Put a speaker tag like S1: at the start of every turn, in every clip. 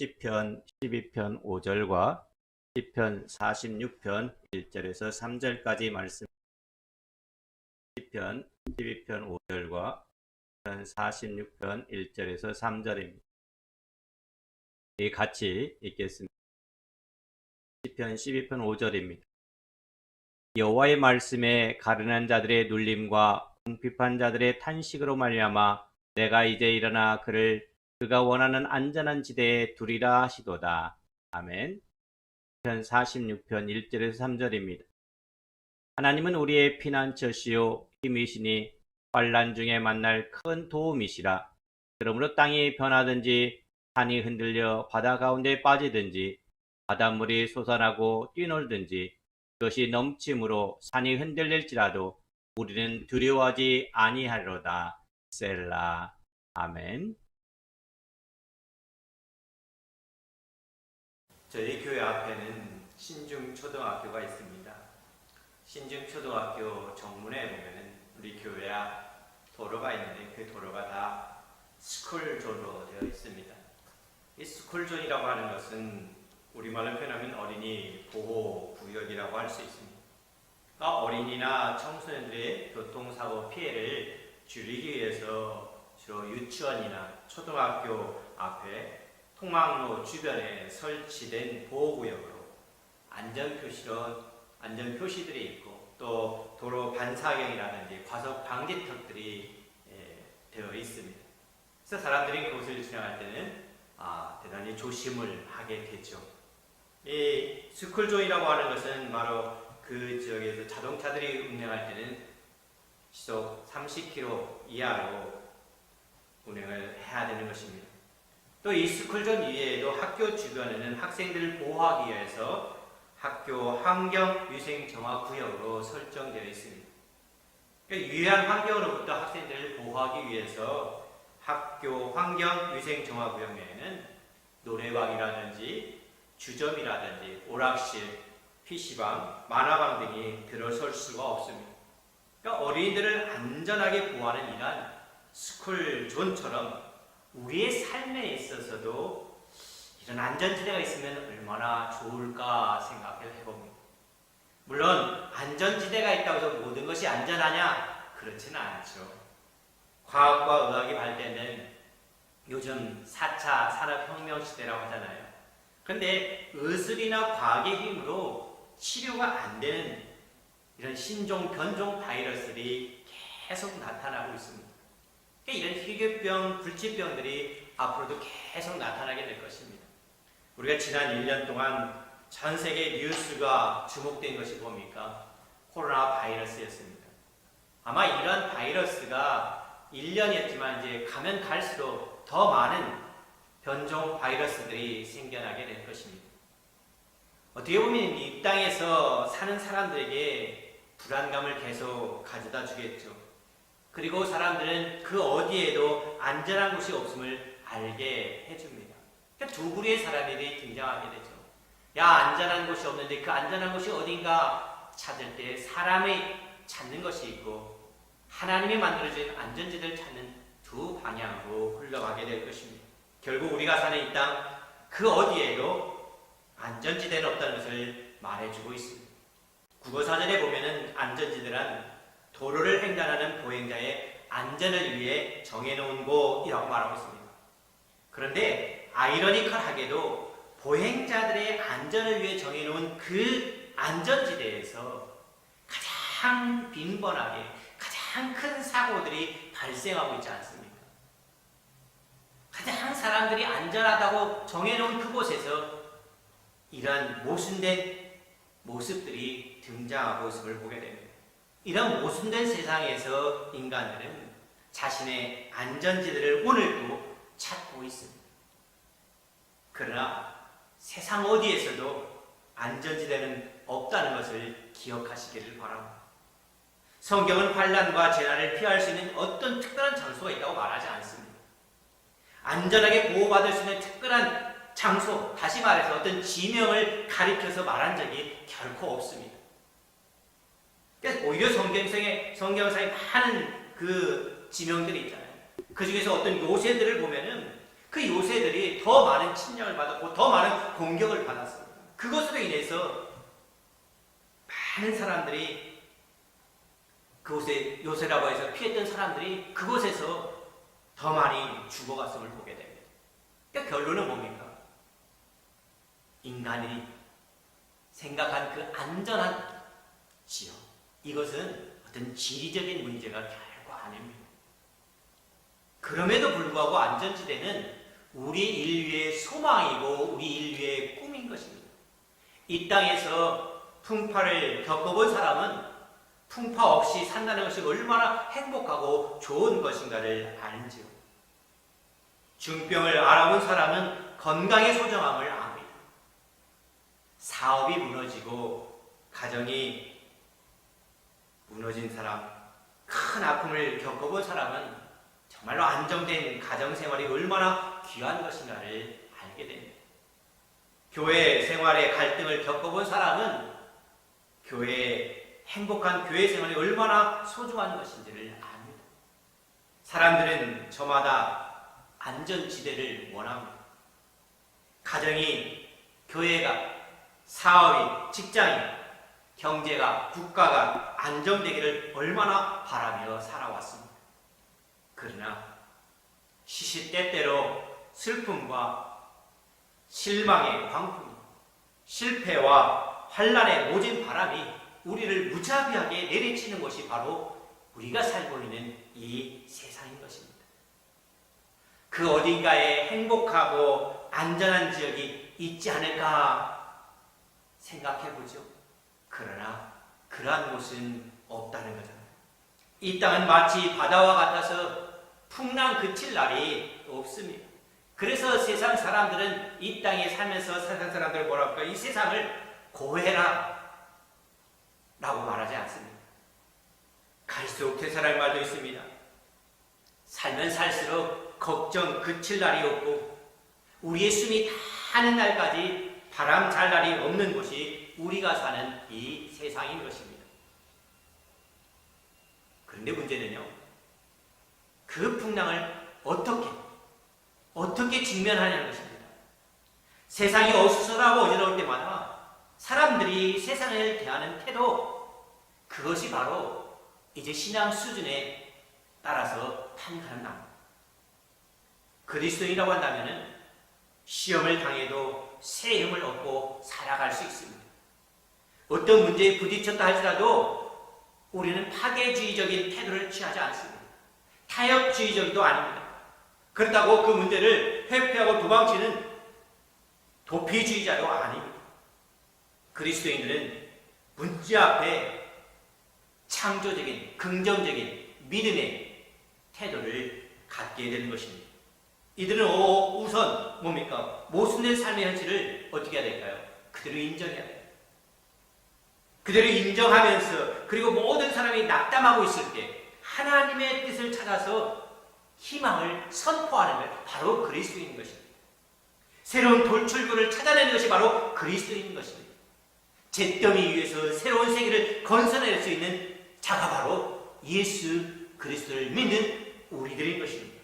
S1: 시편 12편 5절과 시편 46편 1절에서 3절까지 말씀 시편 12편 5절과 시편 46편 1절에서 3절입니다. 이 같이 읽겠습니다. 시편 12편 5절입니다. 여호와의 말씀에 가르난 자들의 눌림과 궁핍한 자들의 탄식으로 말미암아 내가 이제 일어나 그를 그가 원하는 안전한 지대에 두리라 하시도다. 아멘. 편 46편 1절에서 3절입니다. 하나님은 우리의 피난처시요 힘이시니 환란 중에 만날 큰 도움이시라. 그러므로 땅이 변하든지 산이 흔들려 바다 가운데 빠지든지 바닷물이 솟아나고 뛰놀든지 그것이 넘침으로 산이 흔들릴지라도 우리는 두려워하지 아니하리로다. 셀라. 아멘. 저희 교회 앞에는 신중 초등학교가 있습니다. 신중 초등학교 정문에 보면은 우리 교회 앞 도로가 있는데 그 도로가 다 스쿨존으로 되어 있습니다. 이 스쿨존이라고 하는 것은 우리말로 표현하면 어린이 보호 구역이라고 할 수 있습니다. 어린이나 청소년들의 교통사고 피해를 줄이기 위해서 주로 유치원이나 초등학교 앞에 통학로 주변에 설치된 보호구역으로 안전표시로 안전표시들이 있고 또 도로 반사경이라든지 과속 방지턱들이 예, 되어 있습니다. 그래서 사람들이 그곳을 지나갈 때는 아, 대단히 조심을 하게 되죠. 이 스쿨존이라고 하는 것은 바로 그 지역에서 자동차들이 운행할 때는 시속 30km 이하로 운행을 해야 되는 것입니다. 또 이 스쿨존 이외에도 학교 주변에는 학생들을 보호하기 위해서 학교 환경 위생 정화 구역으로 설정되어 있습니다. 그러니까 유해한 환경으로부터 학생들을 보호하기 위해서 학교 환경 위생 정화 구역 내에는 노래방이라든지 주점이라든지 오락실, PC방, 만화방 등이 들어설 수가 없습니다. 그러니까 어린이들을 안전하게 보호하는 이란 스쿨존처럼 우리의 삶에 있어서도 이런 안전지대가 있으면 얼마나 좋을까 생각을 해봅니다. 물론 안전지대가 있다고 해서 모든 것이 안전하냐? 그렇지는 않죠. 과학과 의학이 발달된 요즘 4차 산업혁명 시대라고 하잖아요. 근데 의술이나 과학의 힘으로 치료가 안 되는 이런 신종, 변종 바이러스들이 계속 나타나고 있습니다. 그러니까 이런 희귀병, 불치병들이 앞으로도 계속 나타나게 될 것입니다. 우리가 지난 1년 동안 전 세계 뉴스가 주목된 것이 뭡니까? 코로나 바이러스였습니다. 아마 이런 바이러스가 1년이었지만 이제 가면 갈수록 더 많은 변종 바이러스들이 생겨나게 될 것입니다. 어떻게 보면 이 땅에서 사는 사람들에게 불안감을 계속 가져다 주겠죠. 그리고 사람들은 그 어디에도 안전한 곳이 없음을 알게 해줍니다. 그러니까 두 부류의 사람들이 등장하게 되죠. 야, 안전한 곳이 없는데 그 안전한 곳이 어딘가 찾을 때 사람이 찾는 것이 있고 하나님이 만들어진 안전지대를 찾는 두 방향으로 흘러가게 될 것입니다. 결국 우리가 사는 이 땅 그 어디에도 안전지대는 없다는 것을 말해주고 있습니다. 국어사전에 보면은 안전지대란 도로를 횡단하는 보행자의 안전을 위해 정해놓은 곳이라고 말하고 있습니다. 그런데 아이러니컬하게도 보행자들의 안전을 위해 정해놓은 그 안전지대에서 가장 빈번하게 가장 큰 사고들이 발생하고 있지 않습니까? 가장 사람들이 안전하다고 정해놓은 그곳에서 이러한 모순된 모습들이 등장하고 있음을 보게 됩니다. 이런 모순된 세상에서 인간들은 자신의 안전지대를 오늘도 찾고 있습니다. 그러나 세상 어디에서도 안전지대는 없다는 것을 기억하시기를 바랍니다. 성경은 환란과 재난을 피할 수 있는 어떤 특별한 장소가 있다고 말하지 않습니다. 안전하게 보호받을 수 있는 특별한 장소, 다시 말해서 어떤 지명을 가리켜서 말한 적이 결코 없습니다. 그러니까 오히려 성경상에, 성경상에 많은 그 지명들이 있잖아요. 그 중에서 어떤 요새들을 보면은 그 요새들이 더 많은 침략을 받았고 더 많은 공격을 받았습니다. 그것으로 인해서 많은 사람들이 그곳에 요새라고 해서 피했던 사람들이 그곳에서 더 많이 죽어갔음을 보게 됩니다. 그러니까 결론은 뭡니까? 인간이 생각한 그 안전한 지역 이것은 어떤 지리적인 문제가 결코 아닙니다. 그럼에도 불구하고 안전지대는 우리 인류의 소망이고 우리 인류의 꿈인 것입니다. 이 땅에서 풍파를 겪어본 사람은 풍파 없이 산다는 것이 얼마나 행복하고 좋은 것인가를 알지요. 중병을 알아본 사람은 건강의 소중함을 압니다. 사업이 무너지고 가정이 무너진 사람, 큰 아픔을 겪어본 사람은 정말로 안정된 가정 생활이 얼마나 귀한 것인가를 알게 됩니다. 교회 생활의 갈등을 겪어본 사람은 교회의 행복한 교회 생활이 얼마나 소중한 것인지를 압니다. 사람들은 저마다 안전지대를 원합니다. 가정이, 교회가, 사업이, 직장이, 경제가, 국가가 안정되기를 얼마나 바라며 살아왔습니다. 그러나 시시때때로 슬픔과 실망의 광풍, 실패와 환란의 모진 바람이 우리를 무자비하게 내리치는 것이 바로 우리가 살고 있는 이 세상인 것입니다. 그 어딘가에 행복하고 안전한 지역이 있지 않을까 생각해 보죠. 그러나 그러한 곳은 없다는 거잖아요. 이 땅은 마치 바다와 같아서 풍랑 그칠 날이 없습니다. 그래서 세상 사람들은 이 땅에 살면서 세상 사람들 뭐랄까 이 세상을 고해라 라고 말하지 않습니다. 갈수록 되살할 말도 있습니다. 살면 살수록 걱정 그칠 날이 없고 우리의 숨이 다 하는 날까지 바람 잘 날이 없는 곳이 우리가 사는 이 세상인 것입니다. 그런데 문제는요. 그 풍랑을 어떻게 어떻게 직면하냐는 것입니다. 세상이 어수선하고 어지러울 때마다 사람들이 세상을 대하는 태도 그것이 바로 이제 신앙 수준에 따라서 판가름 납니다. 그리스도인이라고 한다면은 시험을 당해도 새 힘을 얻고 살아갈 수 있습니다. 어떤 문제에 부딪혔다 할지라도 우리는 파괴주의적인 태도를 취하지 않습니다. 타협주의적도 아닙니다. 그렇다고 그 문제를 회피하고 도망치는 도피주의자도 아닙니다. 그리스도인들은 문제 앞에 창조적인 긍정적인 믿음의 태도를 갖게 되는 것입니다. 이들은 어, 우선 뭡니까? 모순된 삶의 현실을 어떻게 해야 될까요? 그대로 인정해야 돼요. 그대로 인정하면서 그리고 모든 사람이 낙담하고 있을 때 하나님의 뜻을 찾아서 희망을 선포하는 것 바로 그리스도인 것입니다. 새로운 돌출구를 찾아내는 것이 바로 그리스도인 것입니다. 잿더미 위에서 새로운 세계를 건설할 수 있는 자가 바로 예수 그리스도를 믿는 우리들인 것입니다.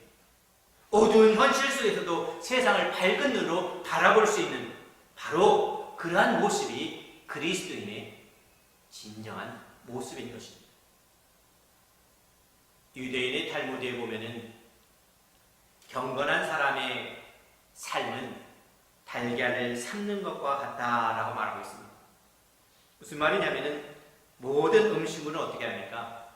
S1: 어두운 현실 속에서도 세상을 밝은 눈으로 바라볼 수 있는 바로 그러한 모습이 그리스도인의 진정한 모습인 것입니다. 유대인의 탈무드에 보면은 경건한 사람의 삶은 달걀을 삶는 것과 같다라고 말하고 있습니다. 무슨 말이냐면은 모든 음식물은 어떻게 합니까?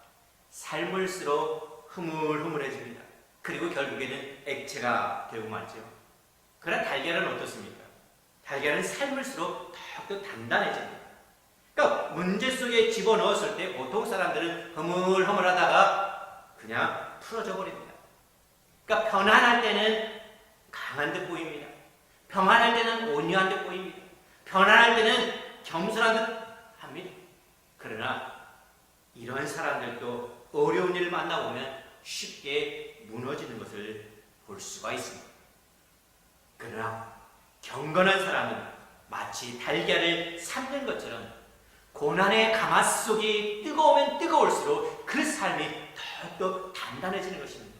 S1: 삶을수록 흐물흐물해집니다. 그리고 결국에는 액체가 되고 말죠. 그러나 달걀은 어떻습니까? 달걀은 삶을수록 더욱더 단단해집니다. 그러니까 문제 속에 집어넣었을 때 보통 사람들은 흐물흐물하다가 그냥 풀어져 버립니다. 그러니까 편안할 때는 강한 듯 보입니다. 평안할 때는 온유한 듯 보입니다. 편안할 때는 겸손한 듯 합니다. 그러나 이러한 사람들도 어려운 일을 만나보면 쉽게 무너지는 것을 볼 수가 있습니다. 그러나 경건한 사람은 마치 달걀을 삶는 것처럼 고난의 가마스 속이 뜨거우면 뜨거울수록 그 삶이 더욱더 단단해지는 것입니다.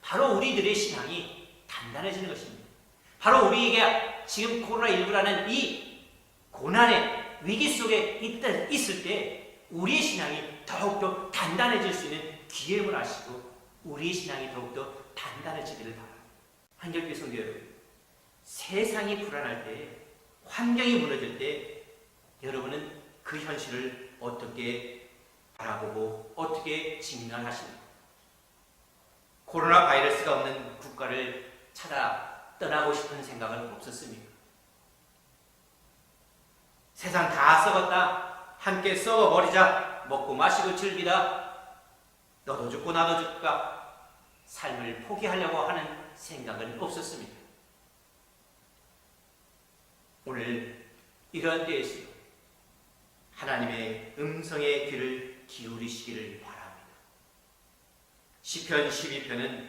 S1: 바로 우리들의 신앙이
S2: 단단해지는 것입니다. 바로 우리에게 지금 코로나19라는 이 고난의 위기 속에 있- 있을 때 우리의 신앙이 더욱더 단단해질 수 있는 기회를 하시고 우리의 신앙이 더욱더 단단해지기를 바랍니다. 한결교 성도 여러분, 세상이 불안할 때, 환경이 무너질 때 여러분은 그 현실을 어떻게 바라보고 어떻게 직면하십니까? 코로나 바이러스가 없는 국가를 찾아 떠나고 싶은 생각은 없었습니까? 세상 다 썩었다. 함께 썩어버리자. 먹고 마시고 즐기다. 너도 죽고 나도 죽다. 삶을 포기하려고 하는 생각은 없었습니다. 오늘 이러한 때에서 하나님의 음성의 귀를 기울이시기를 바랍니다. 시편 12편은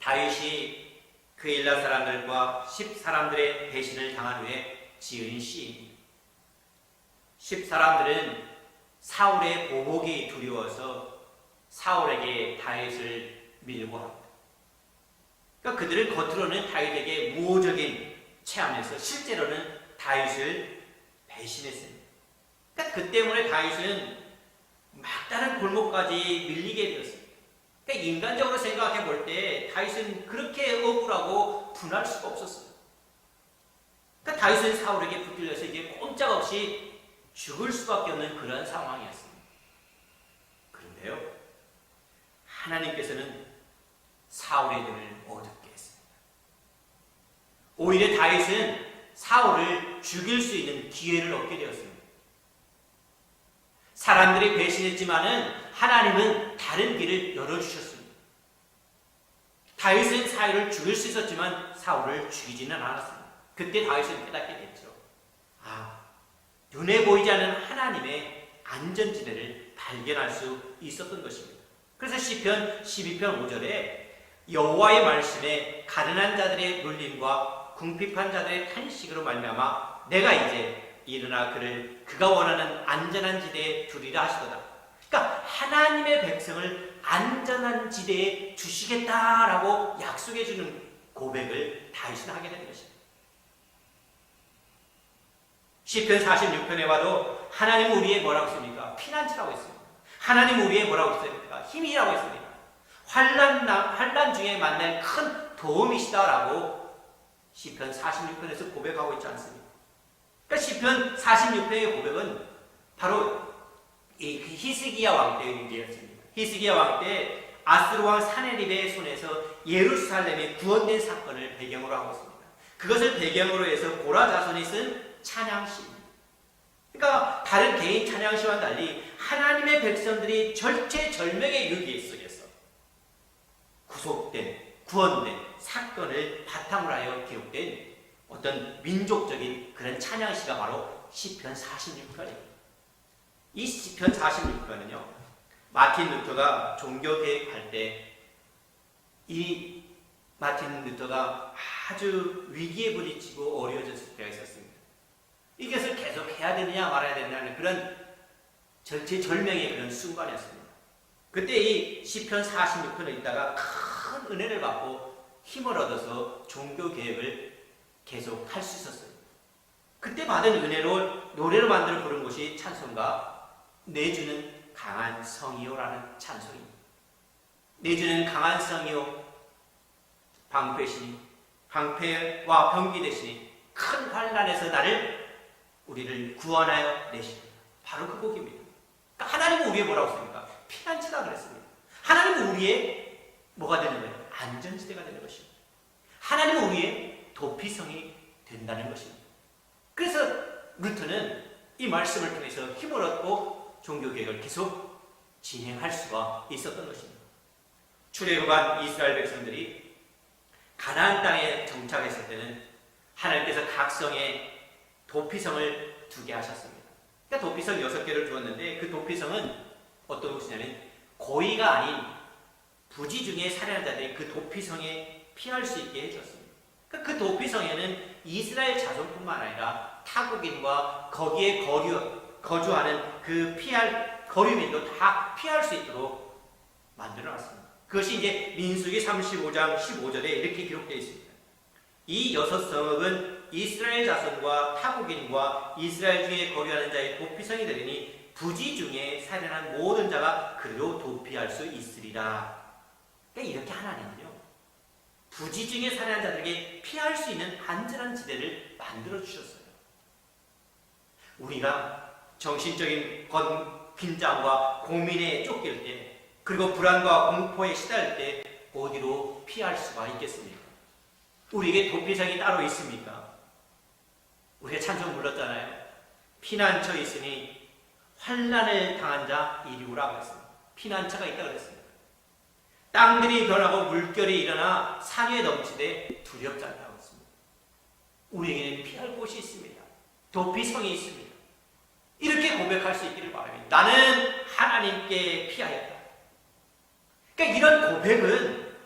S2: 다윗이 그 일라 사람들과 십 사람들의 배신을 당한 후에 지은 시입니다. 십 사람들은 사울의 보복이 두려워서 사울에게 다윗을 밀고 합니다. 그러니까 그들은 겉으로는 다윗에게 무호적인 체하면서 실제로는 다윗을 배신했습니다. 그러니까 그 때문에 다윗은 막다른 골목까지 밀리게 되었습니다. 그러니까 인간적으로 생각해 볼 때 다윗은 그렇게 억울하고 분할 수가 없었어요. 그러니까 다윗은 사울에게 붙들려서 이제 꼼짝없이 죽을 수밖에 없는 그런 상황이었습니다. 그런데요, 하나님께서는 사울의 눈을 어둡게 했습니다. 오히려 다윗은 사울을 죽일 수 있는 기회를 얻게 되었습니다. 사람들이 배신했지만은 하나님은 다른 길을 열어주셨습니다. 다윗은 사울을 죽일 수 있었지만 사울을 죽이지는 않았습니다. 그때 다윗은 깨닫게 됐죠. 아, 눈에 보이지 않는 하나님의 안전지대를 발견할 수 있었던 것입니다. 그래서 시편 12편 5절에 여호와의 말씀에 가련한 자들의 눌림과 궁핍한 자들의 탄식으로 말미암아 내가 이제 일어나 그를 그가 원하는 안전한 지대에 두리라 하시도다. 그러니까 하나님의 백성을 안전한 지대에 두시겠다라고 약속해 주는 고백을 다윗은 하게 되는 것입니다. 시편 46편에 봐도 하나님 우리의 뭐라고 씁니까? 피난처라고 했습니다. 하나님 우리의 뭐라고 씁니까? 힘이라고 했습니다. 환란 환란 중에 만날 큰 도움이시다라고 시편 46편에서 고백하고 있지 않습니까? 그러니까 시편 46편의 고백은 바로 이 히스기야 왕 때의 일이었습니다. 히스기야 왕 때 아스루 왕 사네립의 손에서 예루살렘이 구원된 사건을 배경으로 하고 있습니다. 그것을 배경으로 해서 고라 자손이 쓴 찬양시입니다. 그러니까 다른 개인 찬양시와는 달리 하나님의 백성들이 절체절명의 위기 속에서 구속된 구원된 사건을 바탕으로 하여 기록된 어떤 민족적인 그런 찬양시가 바로 시편 46편입니다. 이 시편 46편은요. 마틴 루터가 종교 개혁할 때 이 마틴 루터가 아주 위기에 부딪히고 어려워졌을 때가 있었습니다. 이것을 계속 해야 되느냐 말아야 되느냐는 그런 절체절명의 그런 순간이었습니다. 그때 이 시편 46편을 읽다가 큰 은혜를 받고 힘을 얻어서 종교 개혁을 계속 할 수 있었어요. 그때 받은 은혜로 노래로 만들어 부른 것이 찬송가 내주는 강한 성이요라는 찬송입니다. 내주는 강한 성이요 방패시니 방패와 병기 대신에 큰 환란에서 나를 우리를 구원하여 내십니다. 바로 그 곡입니다. 그러니까 하나님은 우리의 뭐라고 했습니까? 피난처다 그랬습니다. 하나님은 우리의 뭐가 되는 거예요? 안전지대가 되는 것입니다. 하나님은 우리의 도피성이 된다는 것입니다. 그래서 루터는 이 말씀을 통해서 힘을 얻고 종교개혁을 계속 진행할 수가 있었던 것입니다. 출애굽한 이스라엘 백성들이 가나안 땅에 정착했을 때는 하나님께서 각 성에 도피성을 두게 하셨습니다. 그러니까 도피성 여섯 개를 두었는데 그 도피성은 어떤 곳이냐면 고의가 아닌 부지 중에 살해한 자들이 그 도피성에 피할 수 있게 해줬습니다. 그러니까 그 도피성에는 이스라엘 자손뿐만 아니라 타국인과 거기에 거류, 거주하는 그 피할 거류민도 다 피할 수 있도록 만들어 놨습니다. 그것이 이제 민수기 35장 15절에 이렇게 기록되어 있습니다. 이 여섯 성읍은 이스라엘 자손과 타국인과 이스라엘 중에 거류하는 자의 도피성이 되리니 부지 중에 살인한 모든 자가 그리로 도피할 수 있으리라. 그러니까 이렇게 하나님은요. 부지 중에 살인한 자들에게 피할 수 있는 안전한 지대를 만들어 주셨어요. 우리가 정신적인 건 긴장과 고민에 쫓길 때 그리고 불안과 공포에 시달릴 때 어디로 피할 수가 있겠습니까? 우리에게 도피성이 따로 있습니까? 우리가 찬송 불렀잖아요. 피난처 있으니 환란을 당한 자 이리 오라고 했습니다. 피난처가 있다 그랬습니다. 땅들이 변하고 물결이 일어나 산 위에 넘치되 두렵지 않다고 했습니다. 우리에게는 피할 곳이 있습니다. 도피성이 있습니다. 이렇게 고백할 수 있기를 바랍니다. 나는 하나님께 피하였다. 그러니까 이런 고백은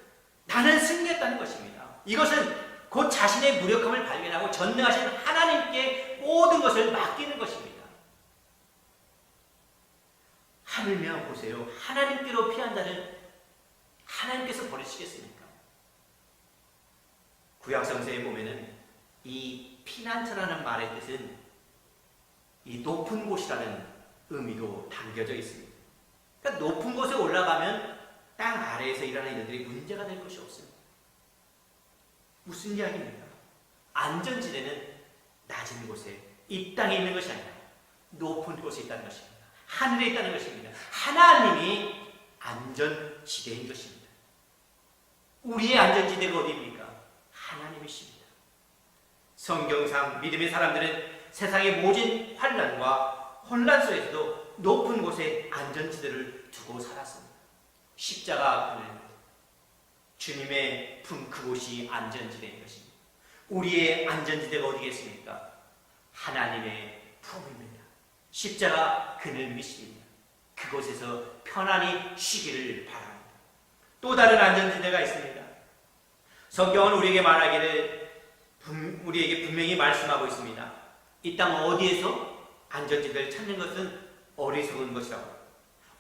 S2: 나는 승리했다는 것입니다. 이것은 곧 자신의 무력함을 발견하고 전능하신 하나님께 모든 것을 맡기는 것입니다. 하물며 보세요. 하나님께로 피한 자는 하나님께서 버리시겠습니까? 구약성서에 보면은 이 피난처라는 말의 뜻은 이 높은 곳이라는 의미도 담겨져 있습니다. 그러니까 높은 곳에 올라가면 땅 아래에서 일하는 일들이 문제가 될 것이 없습니다. 무슨 이야기입니까? 안전지대는 낮은 곳에 이 땅에 있는 것이 아니라 높은 곳에 있다는 것입니다. 하늘에 있다는 것입니다. 하나님이 안전지대인 것입니다. 우리의 안전지대가 어디입니까? 하나님이십니다. 성경상 믿음의 사람들은 세상의 모진 환란과 혼란 속에서도 높은 곳에 안전지대를 두고 살았습니다. 십자가 그늘 주님의 품 그곳이 안전지대인 것입니다. 우리의 안전지대가 어디겠습니까? 하나님의 품입니다. 십자가 그늘 밑입니다. 그곳에서 편안히 쉬기를 바랍니다. 또 다른 안전지대가 있습니다. 성경은 우리에게 말하기를 분- 우리에게 분명히 말씀하고 있습니다. 이 땅 어디에서 안전지대를 찾는 것은 어리석은 것이라고.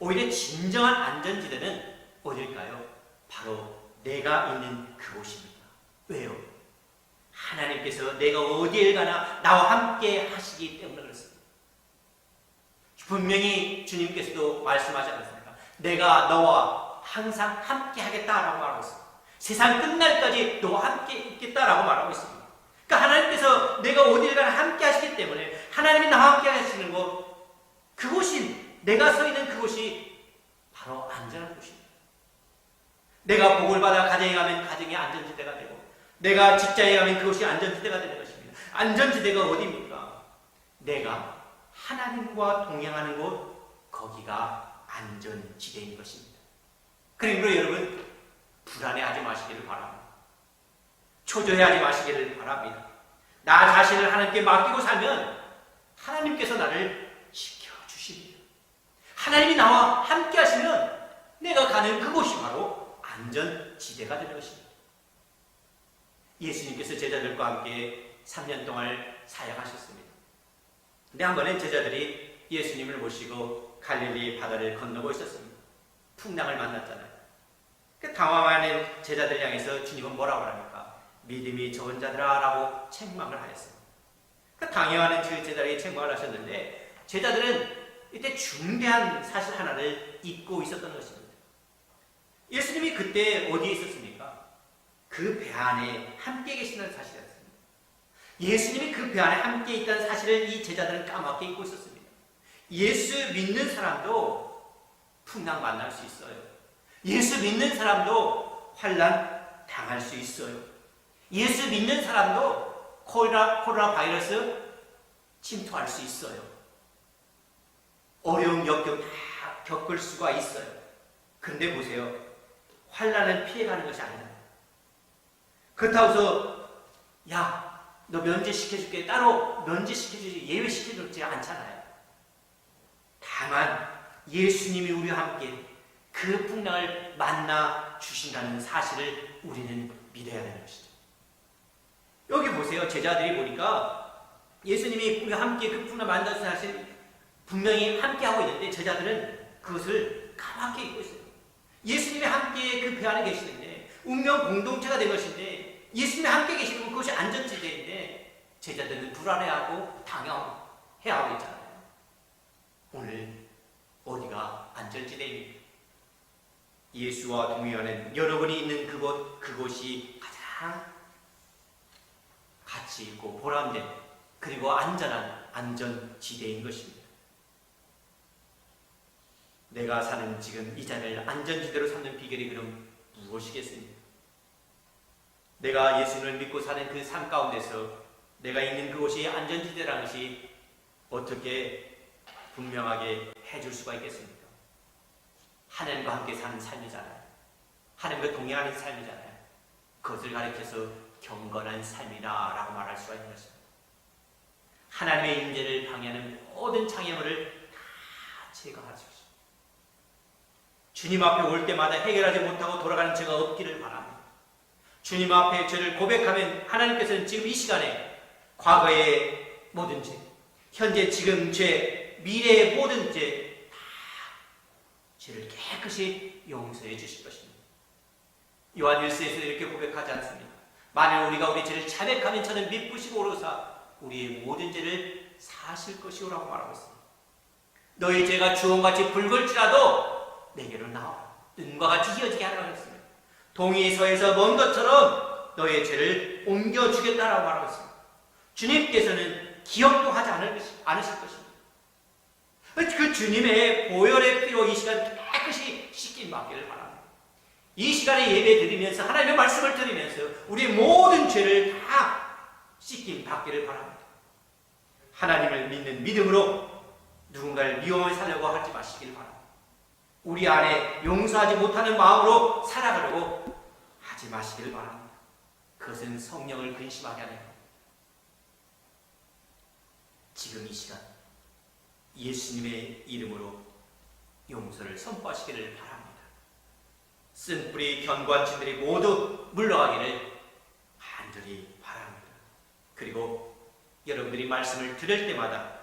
S2: 오히려 진정한 안전지대는 어딜까요? 바로 내가 있는 그곳입니다. 왜요? 하나님께서 내가 어디에 가나 나와 함께 하시기 때문에 그렇습니다. 분명히 주님께서도 말씀하지 않았습니까? 내가 너와 항상 함께 하겠다라고 말하고 있습니다. 세상 끝날까지 너와 함께 있겠다라고 말하고 있습니다. 그러니까 하나님께서 내가 어디를 가나 함께 하시기 때문에 하나님이 나와 함께 하시는 곳, 그곳이 내가 서 있는 그곳이 바로 안전한 곳입니다. 내가 복을 받아 가정에 가면 가정이 안전지대가 되고 내가 직장에 가면 그것이 안전지대가 되는 것입니다. 안전지대가 어디입니까? 내가 하나님과 동행하는 곳 거기가 안전지대인 것입니다. 그러므로 여러분 불안해하지 마시기를 바랍니다. 초조해하지 마시기를 바랍니다. 나 자신을 하나님께 맡기고 살면 하나님께서 나를 지켜주십니다. 하나님이 나와 함께 하시면 내가 가는 그곳이 바로 안전지대가 되는 것입니다. 예수님께서 제자들과 함께 3년 동안 사역하셨습니다. 근데 한 번에 제자들이 예수님을 모시고 갈릴리 바다를 건너고 있었습니다. 풍랑을 만났잖아요. 그 당황하는 제자들 향해서 주님은 뭐라고 합니까? 믿음이 적은 자들아 라고 책망을 하였습니다. 그 당황하는 그 제자들이 책망을 하셨는데 제자들은 이때 중대한 사실 하나를 잊고 있었던 것입니다. 예수님이 그때 어디에 있었습니까? 그 배 안에 함께 계시는 사실이었습니다. 예수님이 그 배 안에 함께 있다는 사실을 이 제자들은 까맣게 잊고 있었습니다. 예수 믿는 사람도 풍랑 만날 수 있어요. 예수 믿는 사람도 환란 당할 수 있어요. 예수 믿는 사람도 코로나, 코로나 바이러스 침투할 수 있어요. 어려움 역경 다 겪을 수가 있어요. 근데 보세요. 환란을 피해가는 것이 아니다. 그렇다고 해서 야, 너 면제시켜줄게. 따로 면제시켜주지 예외시켜주지 않잖아요. 다만 예수님이 우리와 함께 그 풍랑을 만나 주신다는 사실을 우리는 믿어야 되는 것이죠. 여기 보세요. 제자들이 보니까 예수님이 우리와 함께 그 풍랑 만나 주신 사실 분명히 함께 하고 있는데 제자들은 그것을 까맣게 잊고 있어요. 예수님이 함께 그 배 안에 계시는데 운명 공동체가 된 것인데 예수님이 함께 계시는 그것이 안전지대인데 제자들은 불안해하고 당황해야 하고 있잖아요. 오늘 어디가 안전지대입니까? 예수와 동행하는 여러분이 있는 그곳 그곳이 가장 가치 있고 보람된 그리고 안전한 안전지대인 것입니다. 내가 사는 지금 이 자리를 안전지대로 삼는 비결이 그럼 무엇이겠습니까? 내가 예수님을 믿고 사는 그 삶 가운데서 내가 있는 그곳이 안전지대라는 것이 어떻게 분명하게 해줄 수가 있겠습니까? 하나님과 함께 사는 삶이잖아요. 하나님과 동행하는 삶이잖아요. 그것을 가리켜서 경건한 삶이다라고 말할 수가 있는 것입니다. 하나님의 임재를 방해하는 모든 장애물을 다 제거하십시오. 주님 앞에 올 때마다 해결하지 못하고 돌아가는 죄가 없기를 바랍니다. 주님 앞에 죄를 고백하면 하나님께서는 지금 이 시간에 과거의 모든 죄, 현재 지금 죄, 미래의 모든 죄, 다 죄를 깨끗이 용서해 주실 것입니다. 요한 일서에서 이렇게 고백하지 않습니까? 만일 우리가 우리 죄를 자백하면 저는 미쁘시고 오로사 우리의 모든 죄를 사실 것이오라고 말하고 있습니다. 너희 죄가 주홍같이 붉을지라도 내게로 나와 눈과 같이 희어지게 하라고 했습니다. 동의서에서 먼 것처럼 너의 죄를 옮겨주겠다라고 말하고 있습니다. 주님께서는 기억도 하지 않으실. 그 주님의 보혈의 피로 이 시간 깨끗이 씻긴 받기를 바랍니다. 이 시간에 예배 드리면서 하나님의 말씀을 들으면서 우리의 모든 죄를 다 씻긴 받기를 바랍니다. 하나님을 믿는 믿음으로 누군가를 미워하며 살려고 하지 마시길 바랍니다. 우리 안에 용서하지 못하는 마음으로 살아가려고 하지 마시길 바랍니다. 그것은 성령을 근심하게 하는. 지금 이 시간 예수님의 이름으로 용서를 선포하시기를 바랍니다. 쓴 뿌리 견고한친들이 모두 물러가기를 간절히 바랍니다. 그리고 여러분들이 말씀을 들을 때마다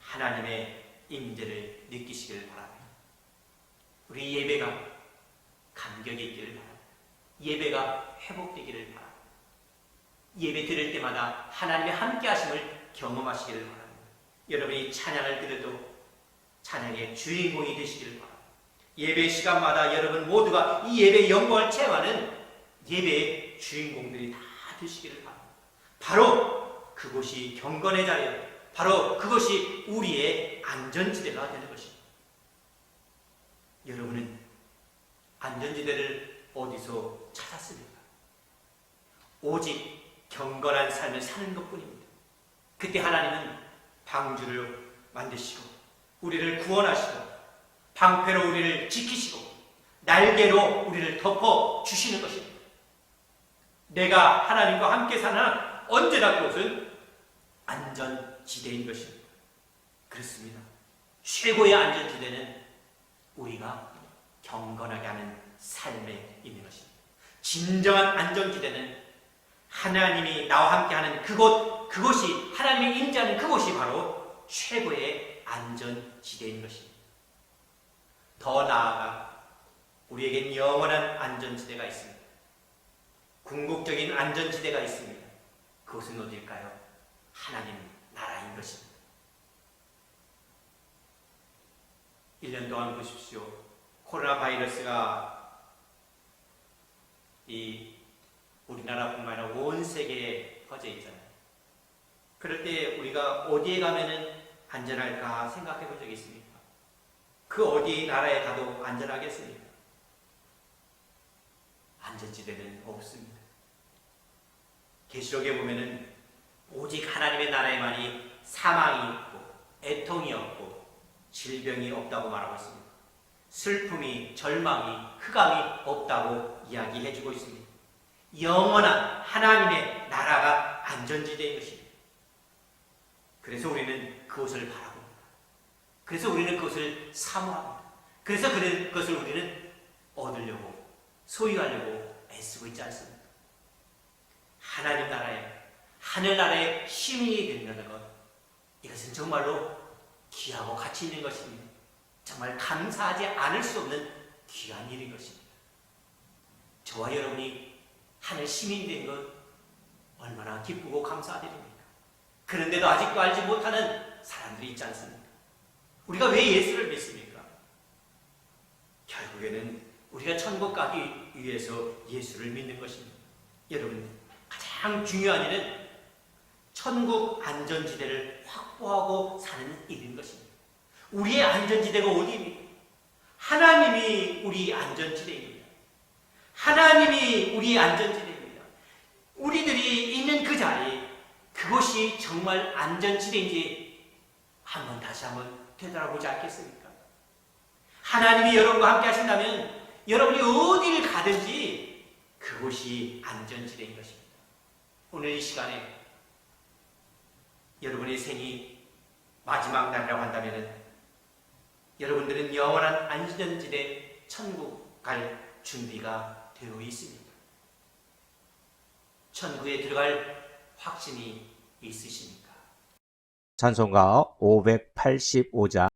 S2: 하나님의 임재를 느끼시길 바랍니다. 우리 예배가 감격이 있기를 바랍니다. 예배가 회복되기를 바랍니다. 예배 드릴 때마다 하나님의 함께 하심을 경험하시기를 바랍니다. 여러분이 찬양을 드려도 찬양의 주인공이 되시기를 바랍니다. 예배 시간마다 여러분 모두가 이 예배의 영광을 체험하는 예배의 주인공들이 다 되시기를 바랍니다. 바로 그곳이 경건의 자리예요. 바로 그것이 우리의 안전지대가 되는 것입니다. 여러분은 안전지대를 어디서 찾았습니까? 오직 경건한 삶을 사는 것 뿐입니다. 그때 하나님은 방주를 만드시고 우리를 구원하시고 방패로 우리를 지키시고 날개로 우리를 덮어 주시는 것입니다. 내가 하나님과 함께 사는 언제나 그것은 안전지대인 것입니다. 그렇습니다. 최고의 안전지대는 우리가 경건하게 하는 삶에 있는 것입니다. 진정한 안전지대는 하나님이 나와 함께하는 그곳, 그곳이 하나님이 임재하는 그곳이 바로 최고의 안전지대인 것입니다. 더 나아가 우리에겐 영원한 안전지대가 있습니다. 궁극적인 안전지대가 있습니다. 그것은 어딜까요? 하나님 나라인 것입니다. 1년 동안 보십시오. 코로나 바이러스가 이 우리나라뿐만 아니라 온 세계에 퍼져 있잖아요. 그럴 때 우리가 어디에 가면은 안전할까 생각해 본 적이 있습니까? 그 어디 나라에 가도 안전하겠습니까? 안전지대는 없습니다. 계시록에 보면은 오직 하나님의 나라에만이 사망이 없고 애통이 없고 질병이 없다고 말하고 있습니다. 슬픔이 절망이 흑암이 없다고 이야기해주고 있습니다. 영원한 하나님의 나라가 안전지대인 것입니다. 그래서 우리는 그것을 바라봅니다. 그래서 우리는 그것을 사모합니다. 그래서 그것을 우리는 얻으려고 소유하려고 애쓰고 있지 않습니까? 하나님 나라에 하늘나라의 시민이 된다는 것 이것은 정말로 귀하고 가치 있는 것입니다. 정말 감사하지 않을 수 없는 귀한 일인 것입니다. 저와 여러분이 하늘 시민이 된것 얼마나 기쁘고 감사드립니까? 그런데도 아직도 알지 못하는 사람들이 있지 않습니까? 우리가 왜 예수를 믿습니까? 결국에는 우리가 천국 가기 위해서 예수를 믿는 것입니다. 여러분, 가장 중요한 일은 천국 안전지대를 확보하고 사는 일인 것입니다. 우리의 안전지대가 어디입니까? 하나님이 우리 안전지대입니다. 하나님이 우리 안전지대입니다. 우리들이 있는 그 자리, 그곳이 정말 안전지대인지 한번 다시 한번 되돌아보지 않겠습니까? 하나님이 여러분과 함께 하신다면 여러분이 어디를 가든지 그곳이 안전지대인 것입니다. 오늘 이 시간에 여러분의 생이 마지막 날이라고 한다면 여러분들은 영원한 안전지대 천국 갈 준비가 되어 있습니다. 천국에 들어갈 확신이 있으십니까?
S3: 찬송가 585장